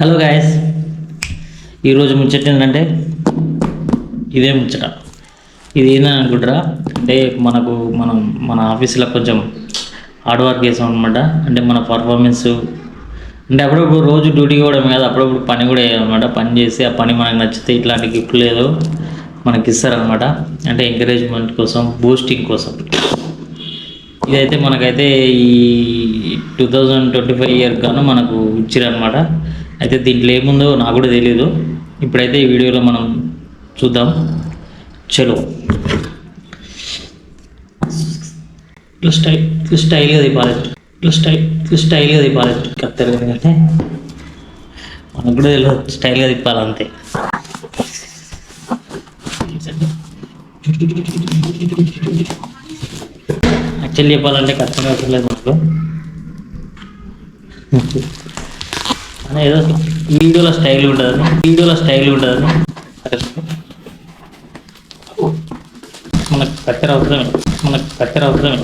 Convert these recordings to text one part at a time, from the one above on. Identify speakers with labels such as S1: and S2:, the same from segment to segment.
S1: Hello guys ఈరోజు ముచ్చట ఏంటంటే ఇదే ముచ్చట. ఇది ఏందని అనుకుంటారా? అంటే మనకు మనం మన ఆఫీస్లో కొంచెం హార్డ్ వర్క్ చేసాం అనమాట అంటే మన పర్ఫార్మెన్స్ అంటే అప్పుడప్పుడు రోజు డ్యూటీ కూడా కాదు అప్పుడప్పుడు పని కూడా అనమాట పని చేసి ఆ పని మనకు నచ్చితే ఇట్లాంటి గిఫ్ట్ లేదు. మనకి ఇస్తారనమాట అంటే ఎంకరేజ్మెంట్ కోసం బూస్టింగ్ కోసం. ఇదైతే మనకైతే ఈ two thousand twenty five year గాను మనకు ఇచ్చిరనమాట అయితే దీంట్లో ఏముందో నాకు కూడా తెలియదు ఇప్పుడైతే ఈ వీడియోలో మనం చూద్దాం. చలో. ఇట్లా స్టైల్ ఇట్లా స్టైల్గా దిపాలి ఇట్లా స్టైల్ ఇట్లా స్టైల్గా దిపాలి కత్తెలు ఎందుకంటే మనకు కూడా తెలియదు స్టైల్గా తిప్పాలి అంతే. యాక్చువల్లీ చెప్పాలంటే కష్టంగా అవసరం లేదు మనకు. అని ఏదో వీడియోలో స్టైల్ ఉంటుందని వీడియోలో స్టైల్ ఉంటుందని మనకు కత్తెర అవసరమే మనకు కత్తెర అవసరమే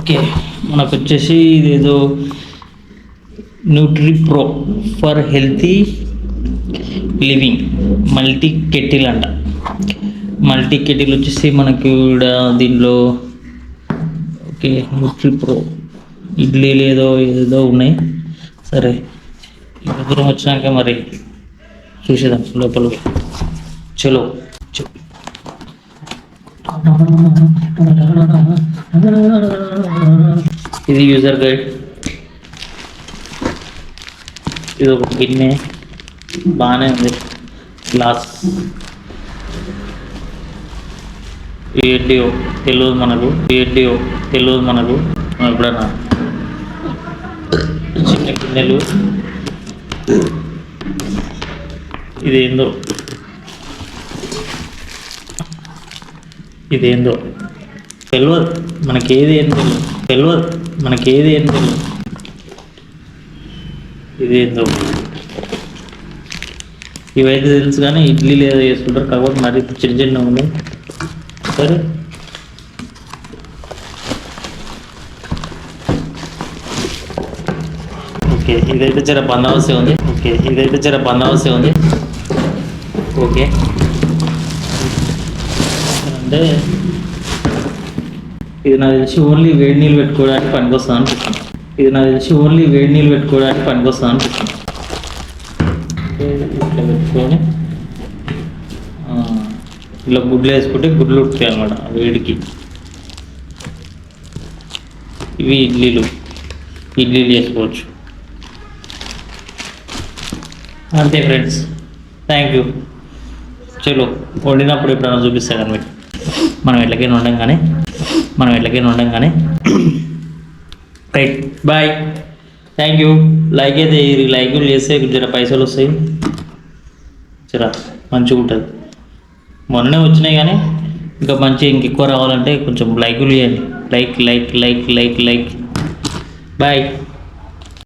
S1: ఓకే మనకు వచ్చేసి ఇదేదో nutri pro for healthy living. Multi kettle అంట. మల్టీ కెటిల్ వచ్చేసి మనకి ఇక్కడ దీనిలో ఓకే న్యూట్రీ ప్రో ఇడ్లీ లేదో ఏదో ఉన్నాయి. సరే ఇంత దూరం వచ్చినాక మరి చూసేదాం లోపల. చలో చలో ఇది యూజర్ గైడ్ ఇది ఒక గిన్నె. బాగానే ఉంది. గ్లాస్. ఏంటియో తెలియదు మనకు. ఏంటియో తెలియదు మనకు. ఎప్పుడన్నా? చిన్న గిన్నెలు. ఇదేందో? ఇదేందో? తెలియదు మనకి ఏది ఏం తెలియదు తెలియదు మనకి ఏది ఏం తెలియదు ఇదేందో? ఇవైతే తెలుసు కానీ ఇడ్లీ లేదా చేసుకుంటారు. కాకపోతే మరి చిన్న చిన్న ఉంది సరే. ఓకే ఇదైతే జర బందవస్తే ఉంది. ఓకే ఇదైతే జర బందవస్తే ఉంది. ఓకే. అంటే ఇది నాకు తెలిసి ఓన్లీ వేడి నీళ్ళు పెట్టుకోవడానికి పనికొస్తుంది అనిపిస్తుంది. ఇది నాకు తెలిసి ఓన్లీ వేడి నీళ్ళు పెట్టుకోవడానికి పనికొస్తుంది అనిపిస్తుంది. ఇట్లా పెట్టుకొని ఇలా గుడ్లు వేసుకుంటే గుడ్లు ఉడుతాయి అనమాట వేడికి. ఇవి ఇడ్లీలు ఇడ్లీలు చేసుకోవచ్చు. అంతే ఫ్రెండ్స్ థ్యాంక్ యూ. చలో వండినప్పుడు ఎప్పుడైనా చూపిస్తాను కానీ మీకు. మనం ఎట్లకైనా ఉండంగానే మనం ఎట్లకైనా ఉండంగానే right bye thank you like అయితే ఈ లైకులు చేస్తే జర పైసలు వస్తాయి. జర మంచిగా ఉంటుంది. మొన్ననే వచ్చినాయి కానీ ఇంకా మంచి ఇంకెక్కువ రావాలంటే కొంచెం లైకులు చేయండి. Like like like like like bye